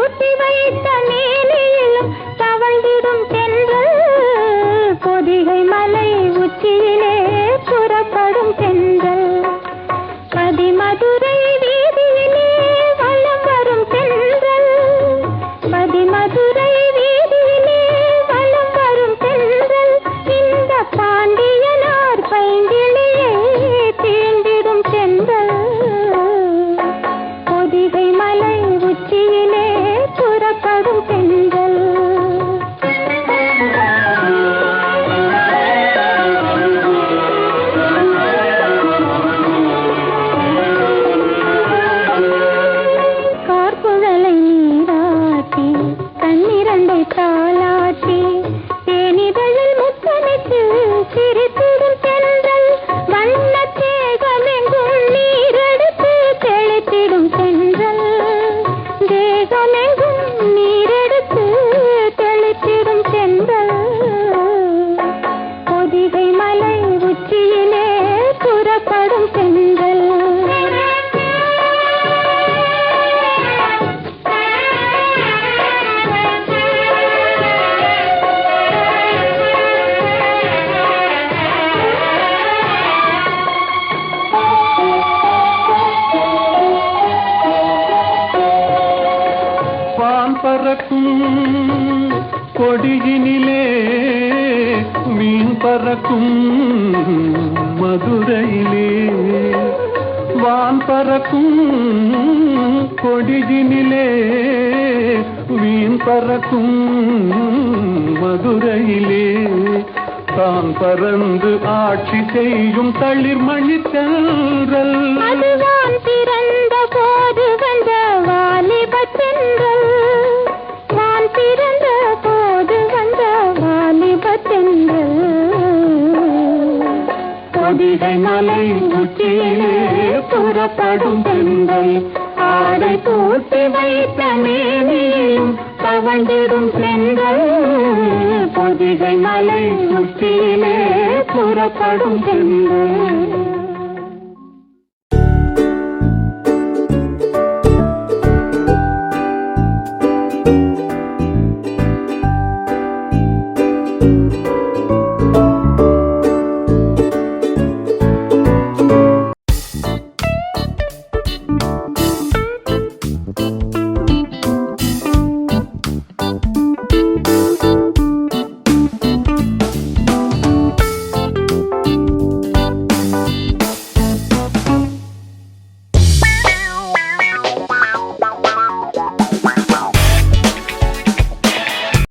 పూర్తి వయస్క నేనే দলে பறக்கும் கொடியினிலே மீன் பறக்கும் மதுரையிலே. வான் பறக்கும் கொடியினிலே மீன் பறக்கும் மதுரையிலே. தான் பறந்து ஆட்சி செய்யும் தளிர் மணித்தன்றல் பிறந்த போது. மாலை உச்சியிலே புறப்படும் பெண்கள். ஆடை பூட்டி வைத்த மேனியும் கவண்டிடும் பெண்கள். பொதிகை மலை உச்சியிலே புறப்படும் பெண்கள்.